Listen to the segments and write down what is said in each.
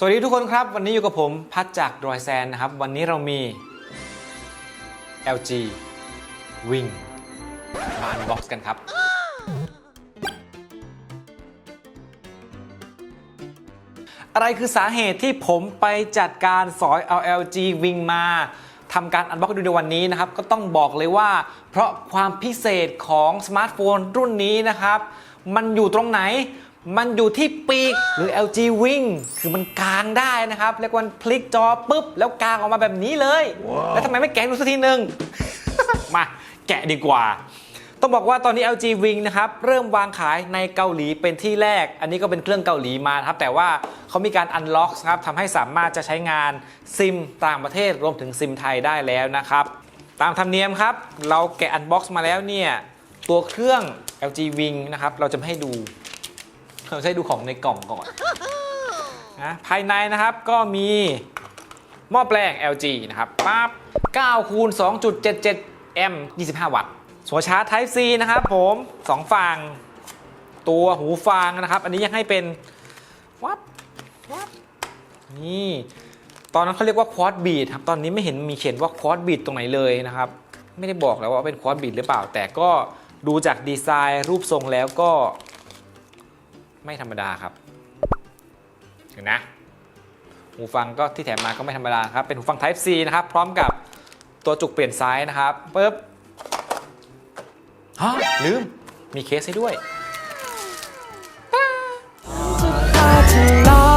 สวัสดีทุกคนครับ วันนี้อยู่กับผมพัดจากดรอยแซนนะครับ วันนี้เรามี LG Wing บานบ็อกซ์กันครับ อะไรคือสาเหตุที่ผมไปจัดการสอยเอา LG Wing มาทำการอันบ็อกดูในวันนี้นะครับ ก็ต้องบอกเลยว่า เพราะความพิเศษของสมาร์ทโฟนรุ่นนี้นะครับ มันอยู่ตรงไหน มันอยู่ที่ปีกหรือ LG Wing คือมันกางได้นะครับเรียกว่าพลิกจอปุ๊บ แล้วกางออกมาแบบนี้เลย แล้วทำไมไม่แกะให้ดูสักทีหนึ่ง มาแกะดีกว่า ต้องบอกว่าตอนนี้ LG Wing นะครับ เริ่มวางขายในเกาหลีเป็นที่แรก อันนี้ก็เป็นเครื่องเกาหลีมานะครับ แต่ว่าเขามีการอันล็อกครับทำให้สามารถจะใช้งานซิมต่างประเทศรวมถึงซิมไทยได้แล้วนะครับ ตามธรรมเนียมครับ เราแกะอันบ็อกซ์มาแล้วเนี่ยตัวเครื่อง LG Wing นะครับเราจะไม่ให้ดู เราให้ดูของในกล่องก่อนนะภายในนะครับก็มีหม้อแปลง LG นะครับปั๊บ9คูณ2.77แอมป์25 วัตต์หัวชาร์จ Type C นะครับผม 2 ฝั่ง ตัวหูฟังนะครับ อันนี้ยังให้เป็นวับวับนี่ ตอนนั้นเขาเรียกว่าควอดบีดครับ ตอนนี้ไม่เห็นมีเขียนว่าควอดบีดตรงไหนเลยนะครับ ไม่ได้บอกแล้วว่าเป็นควอดบีดหรือเปล่า แต่ก็ดูจากดีไซน์รูปทรงแล้วก็ ไม่ธรรมดาครับ เห็นนะหูฟังก็ที่แถมมาก็ไม่ธรรมดาครับ เป็นหูฟัง Type C นะครับ พร้อมกับตัวจุกเปลี่ยนไซส์นะครับปึ๊บฮะลืม มีเคสให้ด้วยพาเธอลอ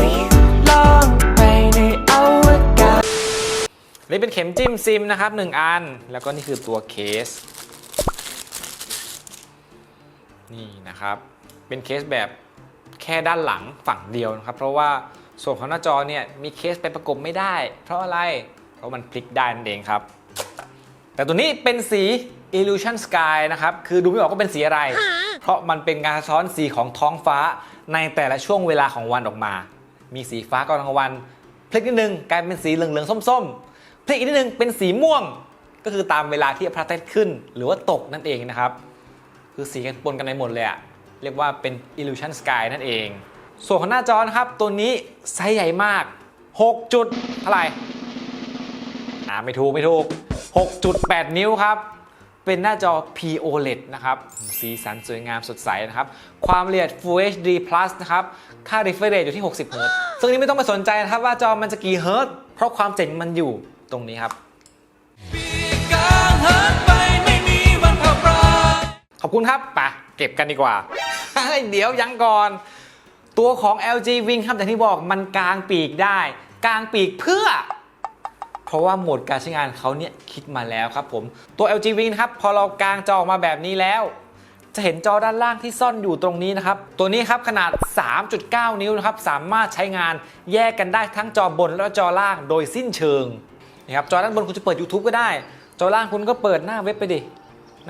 ยล่องไปในอวกาศนี่เป็นเข็มจิ้มซิมนะครับ 1 อัน แล้วก็นี่คือตัวเคส นี่นะครับ เป็นเคสแบบแค่ด้านหลังฝั่งเดียวนะครับ เพราะว่าส่วนของหน้าจอเนี่ยมีเคสไปประกบไม่ได้ เพราะอะไร เพราะมันพลิกได้นั่นเองครับ แต่ตัวนี้เป็นสี Illusion Sky นะครับ คือดูไม่ออกว่าเป็นสีอะไร เพราะมันเป็นการสะท้อนสีของท้องฟ้าในแต่ละช่วงเวลาของวันออกมา มีสีฟ้าก่อนกลางวันพลิกนิดนึงกลายเป็นสีเหลืองๆส้มๆพลิกอีกนิดนึงเป็นสีม่วง ก็คือตามเวลาที่พระอาทิตย์ขึ้น หรือว่าตกนั่นเองนะครับ คือสีกันปนกันไปหมดเลยอะ เรียกว่าเป็น illusion sky นั่นเอง ส่วนของหน้าจอนะครับ ตัวนี้ไซส์ใหญ่มาก 6 จุดเท่าไหร่อ่าไม่ถูกไม่ถูก 6.8 นิ้วครับ เป็นหน้าจอ POLED นะครับ สีสันสวยงามสดใสนะครับ ความละเอียด Full HD Plus นะครับ ค่า refresh rate อยู่ที่ 60 เฮิรตซ์ซึ่งนี้ไม่ต้องไปสนใจนะครับว่าจอมันจะกี่เฮิรตซ์เพราะความเจ๋งมันอยู่ตรงนี้ครับขอบคุณครับไปเก็บกันดีกว่า เดี๋ยวยังก่อน ตัวของ LG Wing ครับอย่างที่บอกมันกลางปีกได้ กลางปีกเพื่อ เพราะว่าโหมดการใช้งานเขาเนี่ยคิดมาแล้วครับผม ตัว LG Wing ครับพอเรากางจอออกมาแบบนี้แล้วจะเห็นจอด้านล่างที่ซ่อนอยู่ตรงนี้นะครับ ตัวนี้ครับขนาด 3.9 นิ้วนะครับ สามารถใช้งานแยกกันได้ทั้งจอบนและจอล่างโดยสิ้นเชิงนะครับ จอด้านบนคุณจะเปิด YouTube ก็ได้ จอล่างคุณก็เปิดหน้าเว็บไปดิ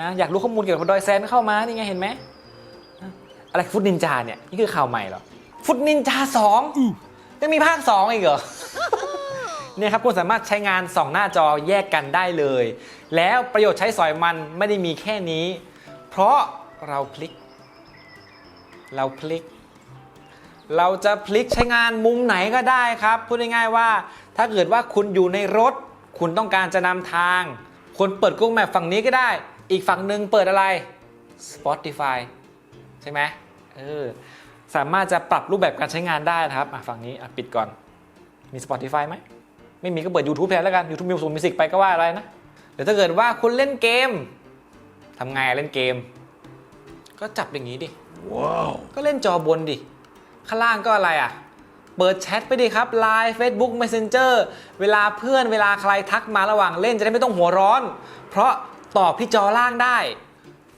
นะ อยากรู้ข้อมูลเกี่ยวกับดอยแซนเข้ามา นี่ไงเห็นไหม อะไรฟุตนินจาเนี่ย นี่คือข่าวใหม่เหรอ ฟุตนินจาสองยังมีภาค 2 อีกเหรอ เนี่ยครับคุณสามารถใช้งาน2หน้าจอแยกกันได้เลย แล้วประโยชน์ใช้สอยมันไม่ได้มีแค่นี้ เพราะเราพลิก เราพลิก เราจะพลิกใช้งานมุมไหนก็ได้ครับ พูดง่ายๆว่า ถ้าเกิดว่าคุณอยู่ในรถ คุณต้องการจะนำทาง คุณเปิด Google Map ฝั่งนี้ก็ได้ อีกฝั่งหนึ่งเปิดอะไร Spotify ใช่ไหมเออสามารถจะปรับรูปแบบการใช้งานได้นะครับอะฝั่งนี้อะปิดก่อนมี Spotify ไหมไม่มีก็เปิด YouTube แทนแล้วกัน YouTube Music Music ไปก็ว่าอะไรนะหรือถ้าเกิดว่าคุณเล่นเกมทำไงอะเล่นเกม ก็จับอย่างนี้ดิก็เล่นจอบนดิ ข้างล่างก็อะไรอะ เปิดแชทไปดิครับ Line Facebook Messenger เวลาเพื่อนเวลาใครทักมาระหว่างเล่นจะได้ไม่ต้องหัวร้อน เพราะตอบที่จอล่างได้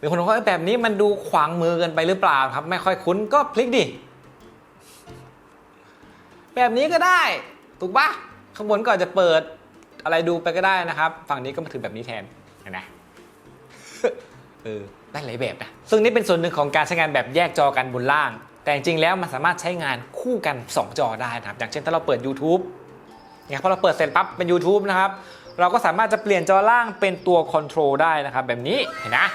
หรือคนบอกว่าแบบนี้มันดูขวางมือเกันไปหรือเปล่าครับ ไม่ค่อยคุ้นก็พลิกดิ แบบนี้ก็ได้ ถูกปะข้างบนก็อาจจะเปิดอะไรดูไปก็ได้นะครับ ฝั่งนี้ก็มาถือแบบนี้แทนเห็นไหมเออได้หลายแบบนะซึ่งนี่เป็นส่วนหนึ่งของการใช้งานแบบแยกจอกันบนล่าง แต่จริงๆแล้วมันสามารถใช้งานคู่กัน 2 จอได้นะครับ อย่างเช่นถ้าเราเปิด YouTube เนี่ยพอเราเปิดเสร็จปั๊บเป็น YouTube นะครับ เราก็สามารถจะเปลี่ยนจอล่างเป็นตัวคอนโทรลได้นะครับ แบบนี้เห็นนะ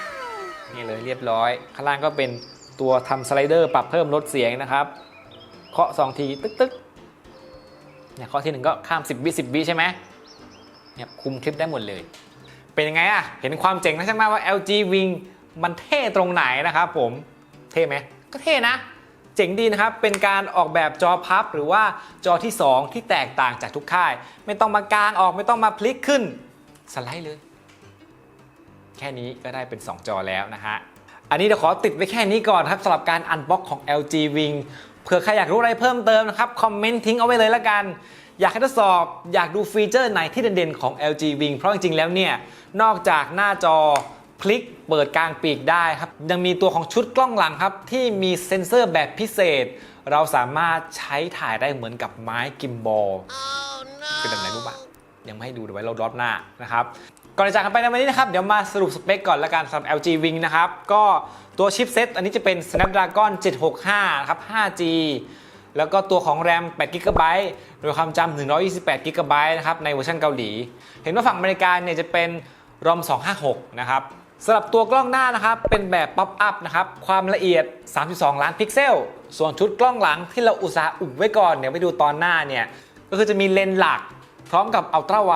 นี่เลยเรียบร้อย ข้างล่างก็เป็นตัวทำสไลเดอร์ปรับเพิ่มลดเสียงนะครับเคาะสองทีตึ๊กตึ๊กเนี่ยเคาะทีหนึ่งก็ข้าม 10 วิ 10 วิใช่ไหมเนี่ยคุมคลิปได้หมดเลย เป็นยังไงอะเห็นความเจ๋งนะใช่ไหมว่า LG Wing มันเท่ตรงไหนนะครับผมเท่ไหมก็เท่นะเจ๋งดีนะครับ เป็นการออกแบบจอพับหรือว่าจอที่ 2 ที่แตกต่างจากทุกค่าย ไม่ต้องมากางออกไม่ต้องมาพลิกขึ้น สไลด์เลย แค่นี้ก็ได้เป็น 2 จอแล้วนะฮะ อันนี้เดี๋ยวขอติดไว้แค่นี้ก่อนครับสำหรับการอันบ็อกของ LG Wing เผื่อใครอยากรู้อะไรเพิ่มเติมนะครับ คอมเมนต์ทิ้งเอาไว้เลยละกัน อยากให้ทดสอบอยากดูฟีเจอร์ไหนที่เด่นๆของ LG Wing เพราะจริงๆแล้วเนี่ย นอกจากหน้าจอพลิกเปิดกลางปีกได้ครับ ยังมีตัวของชุดกล้องหลังครับ ที่มีเซ็นเซอร์แบบพิเศษ เราสามารถใช้ถ่ายได้เหมือนกับไม้กิมบอลเป็นแบบไหนรู้ปะยังไม่ให้ดูเดี๋ยวไว้เรารอบหน้านะครับ ก่อนจะจากกันไปในวันนี้นะครับ เดี๋ยวมาสรุปสเปคก่อนละกันสำหรับ LG Wing นะครับ ก็ตัวชิปเซตอันนี้จะเป็น Snapdragon 765นะครับ 5G แล้วก็ตัวของ RAM 8 g b โดยความจำ128 g b นะครับ ในเวอร์ชันเกาหลี เห็นว่าฝั่งอเมริกาเนี่ยจะเป็น ROM 256 นะครับสำหรับตัวกล้องหน้านะครับ เป็นแบบป๊อปอัพนะครับ ความละเอียด 32 ล้านพิกเซล ส่วนชุดกล้องหลังที่เราอุตส่าห์อุบไว้ก่อน เดี๋ยวไปดูตอนหน้าเนี่ย ก็คือจะมีเลนส์หลัก ร้อมกับอัลตร้าไว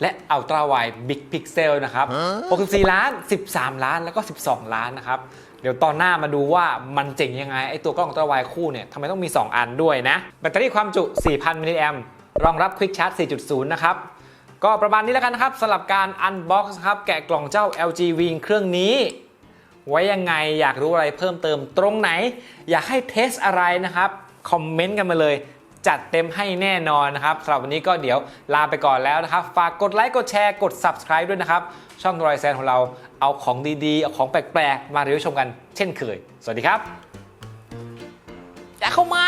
และอัลตร้าไวบิ๊กพิกเซลนะครับ64 ล้าน 13 ล้านแล้วก็ 12 ล้านนะครับ เดี๋ยวตอนหน้ามาดูว่ามันเจ๋งยังไง ไอตัวกล้องอัลตร้าไวคู่เนี่ยทำไมต้องมี 2 อันด้วยนะ แบตเตอรี่ความจุ 4,000 มิลลิแอมรองรับ Quick Charge 4.0 นะครับก็ประมาณนี้แล้วกันนะครับสำหรับการอันบ็อกซ์ครับแกะกล่องเจ้า LG Wing เครื่องนี้ ไว้ยังไงอยากรู้อะไรเพิ่มเติมตรงไหน อยากให้เทสอะไรนะครับ คอมเมนต์กันมาเลย จัดเต็มให้แน่นอนนะครับสำหรับวันนี้ก็เดี๋ยวลาไปก่อนแล้วนะครับ ฝากกดไลค์กดแชร์กด Subscribe ด้วยนะครับ ช่องรอยแซนของเราเอาของดีๆ เอาของแปลกๆ มารีวิวชมกันเช่นเคย สวัสดีครับอยากเข้ามา